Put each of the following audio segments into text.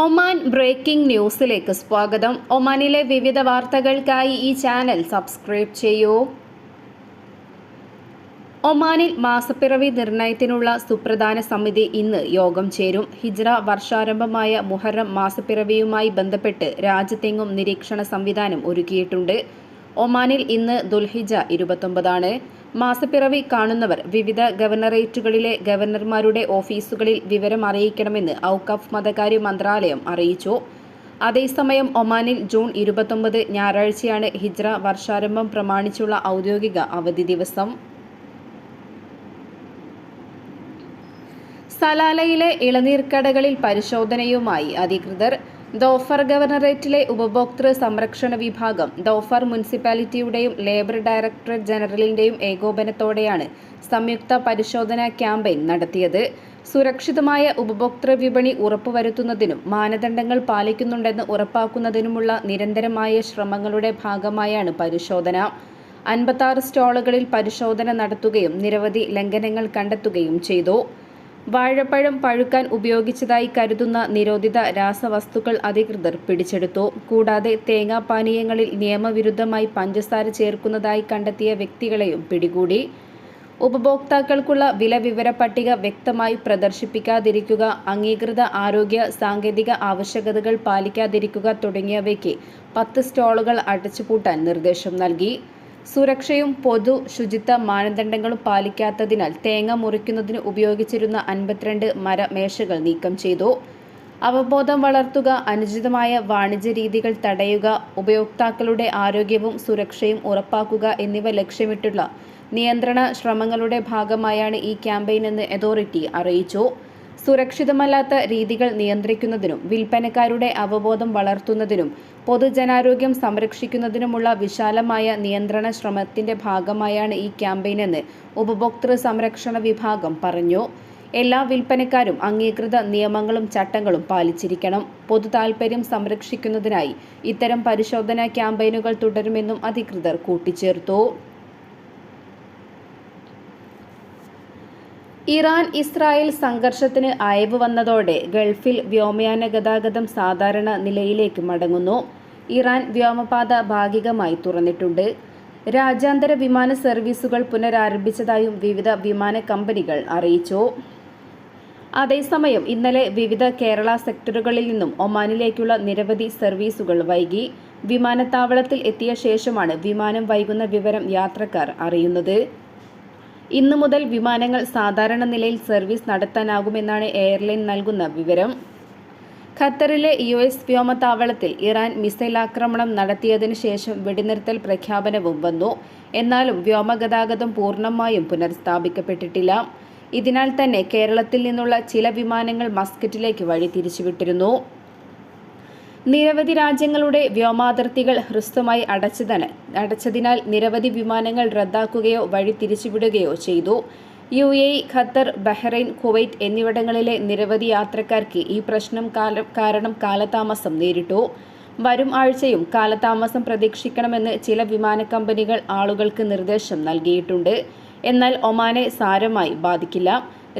Oman breaking ന്യൂസിലേക്ക് സ്വാഗതം. ഒമാനിലെ വിവിധ വാർത്തകൾക്കായി ഈ ചാനൽ സബ്സ്ക്രൈബ് ചെയ്യൂ. ഒമാനിൽ മാസപ്പിറവി നിർണയത്തിനുള്ള സുപ്രധാന സമിതി ഇന്ന് യോഗം ചേരും. ഹിജ്റ വർഷാരംഭമായ മുഹറം മാസപ്പിറവിയുമായി ബന്ധപ്പെട്ട് രാജ്യത്തെങ്ങും നിരീക്ഷണ സംവിധാനം ഒരുക്കിയിട്ടുണ്ട്. ഒമാനിൽ ഇന്ന് ദുൽഹിജ ഇരുപത്തൊമ്പതാണ്. മാസപ്പിറവി കാണുന്നവർ വിവിധ ഗവർണറേറ്റുകളിലെ ഗവർണർമാരുടെ ഓഫീസുകളിൽ വിവരം അറിയിക്കണമെന്ന് ഔക്കഫ് മതകാര്യ മന്ത്രാലയം അറിയിച്ചു. അതേസമയം ഒമാനിൽ ജൂൺ ഇരുപത്തൊമ്പത് ഞായറാഴ്ചയാണ് ഹിജ്ര വർഷാരംഭം പ്രമാണിച്ചുള്ള ഔദ്യോഗിക അവധി ദിവസം. സലാലയിലെ ഇളനീർക്കടകളിൽ പരിശോധനയുമായി അധികൃതർ ദോഫർ ഗവർണറേറ്റിലെ ഉപഭോക്തൃ സംരക്ഷണ വിഭാഗം ദോഫർ മുനിസിപ്പാലിറ്റിയുടെയും ലേബർ ഡയറക്ടറേറ്റ് ജനറലിന്റെയും ഏകോപനത്തോടെയാണ് സംയുക്ത പരിശോധനാ ക്യാമ്പയിൻ നടത്തിയത്. സുരക്ഷിതമായ ഉപഭോക്തൃ വിപണി ഉറപ്പുവരുത്തുന്നതിനും മാനദണ്ഡങ്ങൾ പാലിക്കുന്നുണ്ടെന്ന് ഉറപ്പാക്കുന്നതിനുമുള്ള നിരന്തരമായ ശ്രമങ്ങളുടെ ഭാഗമായാണ് പരിശോധന. അൻപത്താറ് സ്റ്റാളുകളിൽ പരിശോധന നടത്തുകയും നിരവധി ലംഘനങ്ങൾ കണ്ടെത്തുകയും ചെയ്തു. വാഴപ്പഴം പഴുക്കാൻ ഉപയോഗിച്ചതായി കരുതുന്ന നിരോധിത രാസവസ്തുക്കൾ അധികൃതർ പിടിച്ചെടുത്തു. കൂടാതെ തേങ്ങാപാനീയങ്ങളിൽ നിയമവിരുദ്ധമായി പഞ്ചസാര ചേർക്കുന്നതായി കണ്ടെത്തിയ വ്യക്തികളെയും പിടികൂടി. ഉപഭോക്താക്കൾക്കുള്ള വില വിവര പട്ടിക വ്യക്തമായി പ്രദർശിപ്പിക്കാതിരിക്കുക അംഗീകൃത ആരോഗ്യ സാങ്കേതിക ആവശ്യകതകൾ പാലിക്കാതിരിക്കുക തുടങ്ങിയവയ്ക്ക് പത്ത് സ്റ്റോളുകൾ അടച്ചുപൂട്ടാൻ നിർദ്ദേശം നൽകി. സുരക്ഷയും പൊതു ശുചിത്വ മാനദണ്ഡങ്ങളും പാലിക്കാത്തതിനാൽ തേങ്ങ മുറിക്കുന്നതിന് ഉപയോഗിച്ചിരുന്ന അൻപത്തിരണ്ട് മരമേശകൾ നീക്കം ചെയ്തു. അവബോധം വളർത്തുക അനുചിതമായ വാണിജ്യ രീതികൾ തടയുക ഉപയോക്താക്കളുടെ ആരോഗ്യവും സുരക്ഷയും ഉറപ്പാക്കുക എന്നിവ ലക്ഷ്യമിട്ടുള്ള നിയന്ത്രണ ശ്രമങ്ങളുടെ ഭാഗമായാണ് ഈ ക്യാമ്പയിൻ എന്ന് അതോറിറ്റി അറിയിച്ചു. സുരക്ഷിതമല്ലാത്ത രീതികൾ നിയന്ത്രിക്കുന്നതിനും വിൽപ്പനക്കാരുടെ അവബോധം വളർത്തുന്നതിനും പൊതുജനാരോഗ്യം സംരക്ഷിക്കുന്നതിനുമുള്ള വിശാലമായ നിയന്ത്രണ ശ്രമത്തിന്റെ ഭാഗമായാണ് ഈ ക്യാമ്പയിൻ എന്ന് ഉപഭോക്തൃ സംരക്ഷണ വിഭാഗം പറഞ്ഞു. എല്ലാ വിൽപ്പനക്കാരും അംഗീകൃത നിയമങ്ങളും ചട്ടങ്ങളും പാലിച്ചിരിക്കണം. പൊതു താൽപര്യം സംരക്ഷിക്കുന്നതിനായി ഇത്തരം പരിശോധനാ ക്യാമ്പയിനുകൾ തുടരുമെന്നും അധികൃതർ കൂട്ടിച്ചേർത്തു. ഇറാൻ ഇസ്രായേൽ സംഘർഷത്തിന് അയവ് വന്നതോടെ ഗൾഫിൽ വ്യോമയാന ഗതാഗതം സാധാരണ നിലയിലേക്ക് മടങ്ങുന്നു. ഇറാൻ വ്യോമപാത ഭാഗികമായി തുറന്നിട്ടുണ്ട്. രാജ്യാന്തര വിമാന സർവീസുകൾ പുനരാരംഭിച്ചതായും വിവിധ വിമാന കമ്പനികൾ അറിയിച്ചു. അതേസമയം ഇന്നലെ വിവിധ കേരള സെക്ടറുകളിൽ നിന്നും ഒമാനിലേക്കുള്ള നിരവധി സർവീസുകൾ വൈകി. വിമാനത്താവളത്തിൽ എത്തിയ ശേഷമാണ് വിമാനം വൈകുന്ന വിവരം യാത്രക്കാർ അറിയുന്നത്. ഇന്നു മുതൽ വിമാനങ്ങൾ സാധാരണ നിലയിൽ സർവീസ് നടത്താനാകുമെന്നാണ് എയർലൈൻ നൽകുന്ന വിവരം. ഖത്തറിലെ യു എസ് വ്യോമത്താവളത്തിൽ ഇറാൻ മിസൈൽ ആക്രമണം നടത്തിയതിനു ശേഷം വെടിനിർത്തൽ പ്രഖ്യാപനവും വന്നു. എന്നാലും വ്യോമഗതാഗതം പൂർണമായും പുനഃസ്ഥാപിക്കപ്പെട്ടിട്ടില്ല. ഇതിനാൽ തന്നെ കേരളത്തിൽ നിന്നുള്ള ചില വിമാനങ്ങൾ മസ്കറ്റിലേക്ക് വഴി തിരിച്ചുവിട്ടിരുന്നു നിരവധി രാജ്യങ്ങളുടെ വ്യോമാതിർത്തികൾ ഹ്രസ്വമായി അടച്ചതിന് അടച്ചതിനാൽ നിരവധി വിമാനങ്ങൾ റദ്ദാക്കുകയോ വഴി തിരിച്ചുവിടുകയോ ചെയ്തു. U A Qatar Bahrain Kuwait എന്നിവിടങ്ങളിലെ നിരവധി യാത്രക്കാർക്ക് ഈ പ്രശ്നം കാരണം കാലതാമസം നേരിട്ടു. വരും ആഴ്ചയും കാലതാമസം പ്രതീക്ഷിക്കണമെന്ന് ചില വിമാന കമ്പനികൾ ആളുകൾക്ക് നിർദ്ദേശം നൽകിയിട്ടുണ്ട്. എന്നാൽ ഒമാനെ സാരമായി ബാധിക്കില്ല.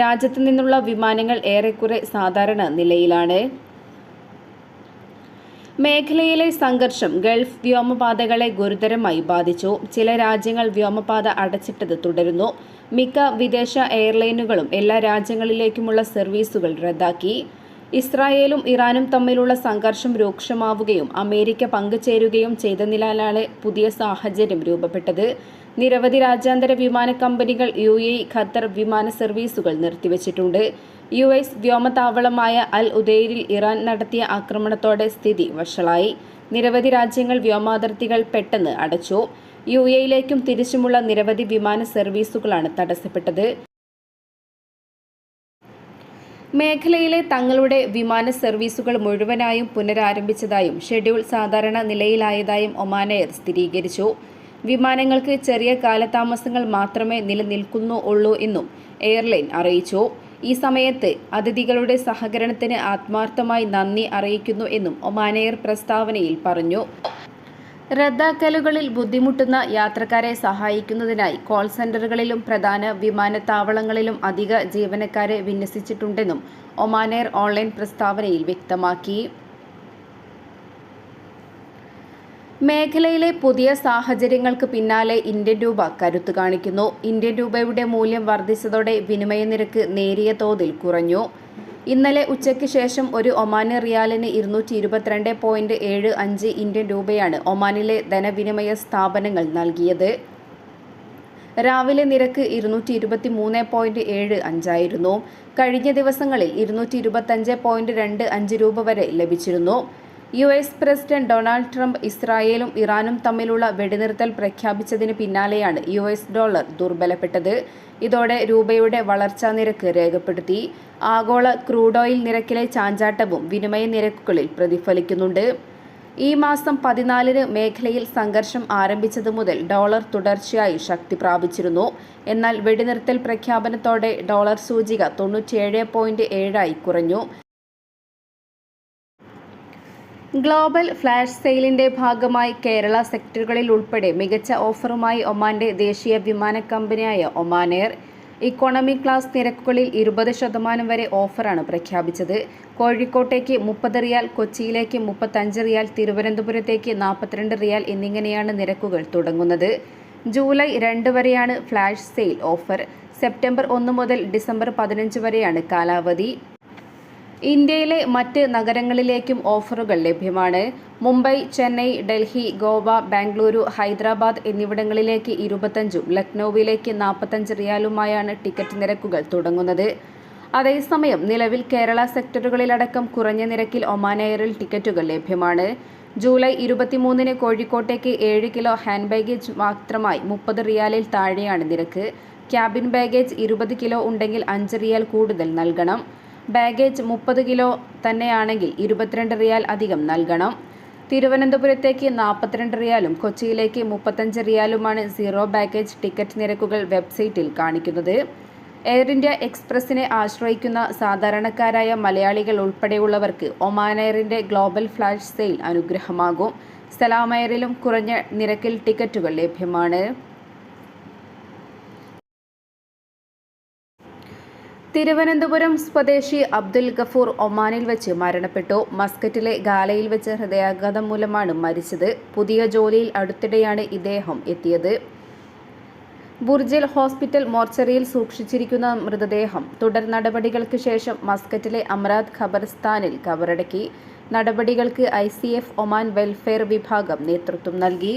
രാജ്യത്തു നിന്നുള്ള വിമാനങ്ങൾ ഏറെക്കുറെ സാധാരണ നിലയിലാണ്. മേഖലയിലെ സംഘർഷം ഗൾഫ് വ്യോമപാതകളെ ഗുരുതരമായി ബാധിച്ചു. ചില രാജ്യങ്ങൾ വ്യോമപാത അടച്ചിട്ടത് തുടരുന്നു. മിക്ക വിദേശ എയർലൈനുകളും എല്ലാ രാജ്യങ്ങളിലേക്കുമുള്ള സർവീസുകൾ റദ്ദാക്കി. ഇസ്രായേലും ഇറാനും തമ്മിലുള്ള സംഘർഷം രൂക്ഷമാവുകയും അമേരിക്ക പങ്കുചേരുകയും ചെയ്ത ചെയ്തതിനാലാണ് പുതിയ സാഹചര്യം രൂപപ്പെട്ടത്. നിരവധി രാജ്യാന്തര വിമാന കമ്പനികൾ യു എ ഖത്തർ വിമാന സർവീസുകൾ നിർത്തിവച്ചിട്ടുണ്ട്. യു എസ് വ്യോമതാവളമായ അൽ ഉദൈരിൽ ഇറാൻ നടത്തിയ ആക്രമണത്തോടെ സ്ഥിതി വഷളായി. നിരവധി രാജ്യങ്ങൾ വ്യോമാതിർത്തികൾ പെട്ടെന്ന് അടച്ചു. യു എയിലേക്കും തിരിച്ചുമുള്ള നിരവധി വിമാന സർവീസുകളാണ് തടസ്സപ്പെട്ടത്. മേഖലയിലെ തങ്ങളുടെ വിമാന സർവീസുകൾ മുഴുവനായും പുനരാരംഭിച്ചതായും ഷെഡ്യൂൾ സാധാരണ നിലയിലായതായും ഒമാൻ എയർ സ്ഥിരീകരിച്ചു. വിമാനങ്ങൾക്ക് ചെറിയ കാലതാമസങ്ങൾ മാത്രമേ നിലനിൽക്കുന്നു ഉള്ളൂ എന്നും എയർലൈൻ അറിയിച്ചു. ഈ സമയത്ത് അതിഥികളുടെ സഹകരണത്തിന് ആത്മാർത്ഥമായി നന്ദി അറിയിക്കുന്നു എന്നും ഒമാൻ എയർ പ്രസ്താവനയിൽ പറഞ്ഞു. റദ്ദാക്കലുകളിൽ ബുദ്ധിമുട്ടുന്ന യാത്രക്കാരെ സഹായിക്കുന്നതിനായി കോൾ സെന്ററുകളിലും പ്രധാന വിമാനത്താവളങ്ങളിലും അധിക ജീവനക്കാരെ വിന്യസിച്ചിട്ടുണ്ടെന്നും ഒമാനെയർ ഓൺലൈൻ പ്രസ്താവനയിൽ വ്യക്തമാക്കി. മേഖലയിലെ പുതിയ സാഹചര്യങ്ങൾക്ക് പിന്നാലെ ഇന്ത്യൻ രൂപ കരുത്തു കാണിക്കുന്നു. ഇന്ത്യൻ രൂപയുടെ മൂല്യം വർദ്ധിച്ചതോടെ വിനിമയ നിരക്ക് നേരിയ തോതിൽ കുറഞ്ഞു. ഇന്നലെ ഉച്ചയ്ക്ക് ശേഷം ഒരു ഒമാന് റിയാലിന് ഇരുന്നൂറ്റി ഇരുപത്തിരണ്ട് പോയിന്റ് ഏഴ് അഞ്ച് ഇന്ത്യൻ രൂപയാണ് ഒമാനിലെ ധനവിനിമയ സ്ഥാപനങ്ങൾ നൽകിയത്. രാവിലെ നിരക്ക് ഇരുന്നൂറ്റി ഇരുപത്തി മൂന്ന് പോയിന്റ് ഏഴ് അഞ്ചായിരുന്നു. കഴിഞ്ഞ ദിവസങ്ങളിൽ ഇരുന്നൂറ്റി ഇരുപത്തഞ്ച് പോയിന്റ് രണ്ട് അഞ്ച് രൂപ വരെ ലഭിച്ചിരുന്നു. U S president Donald Trump ഇസ്രായേലും ഇറാനും തമ്മിലുള്ള വെടിനിർത്തൽ പ്രഖ്യാപിച്ചതിന് പിന്നാലെയാണ് യു എസ് ഡോളർ ദുർബലപ്പെട്ടത്. ഇതോടെ രൂപയുടെ വളർച്ചാ നിരക്ക് രേഖപ്പെടുത്തി. ആഗോള ക്രൂഡ് ഓയിൽ നിരക്കിലെ ചാഞ്ചാട്ടവും വിനിമയ നിരക്കുകളിൽ പ്രതിഫലിക്കുന്നുണ്ട്. ഈ മാസം പതിനാലിന് മേഖലയിൽ സംഘർഷം ആരംഭിച്ചതു മുതൽ ഡോളർ തുടർച്ചയായി ശക്തി പ്രാപിച്ചിരുന്നു. എന്നാൽ വെടിനിർത്തൽ പ്രഖ്യാപനത്തോടെ ഡോളർ സൂചിക തൊണ്ണൂറ്റിയേഴ് പോയിന്റ് ഏഴായി കുറഞ്ഞു. ഗ്ലോബൽ ഫ്ലാഷ് സെയിലിന്റെ ഭാഗമായി കേരള സെക്ടറുകളിൽ ഉൾപ്പെടെ മികച്ച ഓഫറുമായി ഒമാന്റെ ദേശീയ വിമാന കമ്പനിയായ ഒമാനെയർ ഇക്കോണമി ക്ലാസ് നിരക്കുകളിൽ ഇരുപത് ശതമാനം വരെ ഓഫറാണ് പ്രഖ്യാപിച്ചത്. കോഴിക്കോട്ടേക്ക് മുപ്പത് റിയാൽ കൊച്ചിയിലേക്ക് മുപ്പത്തഞ്ച് റിയാൽ തിരുവനന്തപുരത്തേക്ക് നാൽപ്പത്തിരണ്ട് റിയാൽ എന്നിങ്ങനെയാണ് നിരക്കുകൾ തുടങ്ങുന്നത്. ജൂലൈ രണ്ട് വരെയാണ് ഫ്ലാഷ് സെയിൽ ഓഫർ. സെപ്റ്റംബർ ഒന്ന് മുതൽ ഡിസംബർ പതിനഞ്ച് വരെയാണ് കാലാവധി. ഇന്ത്യയിലെ മറ്റ് നഗരങ്ങളിലേക്കും ഓഫറുകൾ ലഭ്യമാണ്. മുംബൈ ചെന്നൈ ഡൽഹി ഗോവ ബാംഗ്ലൂരു ഹൈദരാബാദ് എന്നിവിടങ്ങളിലേക്ക് ഇരുപത്തഞ്ചും ലക്നൌവിലേക്ക് നാൽപ്പത്തഞ്ച് റിയാലുമായാണ് ടിക്കറ്റ് നിരക്കുകൾ തുടങ്ങുന്നത്. അതേസമയം നിലവിൽ കേരള സെക്ടറുകളിലടക്കം കുറഞ്ഞ നിരക്കിൽ ഒമാൻ ടിക്കറ്റുകൾ ലഭ്യമാണ്. ജൂലൈ ഇരുപത്തിമൂന്നിന് കോഴിക്കോട്ടേക്ക് ഏഴ് കിലോ ഹാൻഡ് ബാഗേജ് മാത്രമായി മുപ്പത് റിയാലിൽ താഴെയാണ് നിരക്ക്. ക്യാബിൻ ബാഗേജ് ഇരുപത് കിലോ ഉണ്ടെങ്കിൽ അഞ്ച് റിയാൽ കൂടുതൽ നൽകണം. ബാഗേജ് മുപ്പത് കിലോ തന്നെയാണെങ്കിൽ ഇരുപത്തിരണ്ട് റിയാൽ അധികം നൽകണം. തിരുവനന്തപുരത്തേക്ക് നാൽപ്പത്തിരണ്ട് റിയാലും കൊച്ചിയിലേക്ക് മുപ്പത്തഞ്ച് റിയാലുമാണ് സീറോ ബാഗേജ് ടിക്കറ്റ് നിരക്കുകൾ വെബ്സൈറ്റിൽ കാണിക്കുന്നത്. എയർ ഇന്ത്യ എക്സ്പ്രസിനെ ആശ്രയിക്കുന്ന സാധാരണക്കാരായ മലയാളികൾ ഉൾപ്പെടെയുള്ളവർക്ക് ഒമാൻ എയറിന്റെ ഗ്ലോബൽ ഫ്ലാഷ് സെയിൽ അനുഗ്രഹമാകും. സലാം എയറിലും കുറഞ്ഞ നിരക്കിൽ ടിക്കറ്റുകൾ ലഭ്യമാണ്. തിരുവനന്തപുരം സ്വദേശി അബ്ദുൽ ഗഫൂർ ഒമാനിൽ വെച്ച് മരണപ്പെട്ടു. മസ്കറ്റിലെ ഗാലയിൽ വെച്ച് ഹൃദയാഘാതം മൂലമാണ് മരിച്ചത്. പുതിയ ജോലിയിൽ അടുത്തിടെയാണ് ഇദ്ദേഹം എത്തിയത്. ബുർജിൽ ഹോസ്പിറ്റൽ മോർച്ചറിയിൽ സൂക്ഷിച്ചിരിക്കുന്ന മൃതദേഹം തുടർ നടപടികൾക്ക് ശേഷം മസ്കറ്റിലെ അമറാദ് ഖബർസ്ഥാനിൽ കബറടക്കി. നടപടികൾക്ക് ഐ ഒമാൻ വെൽഫെയർ വിഭാഗം നേതൃത്വം നൽകി.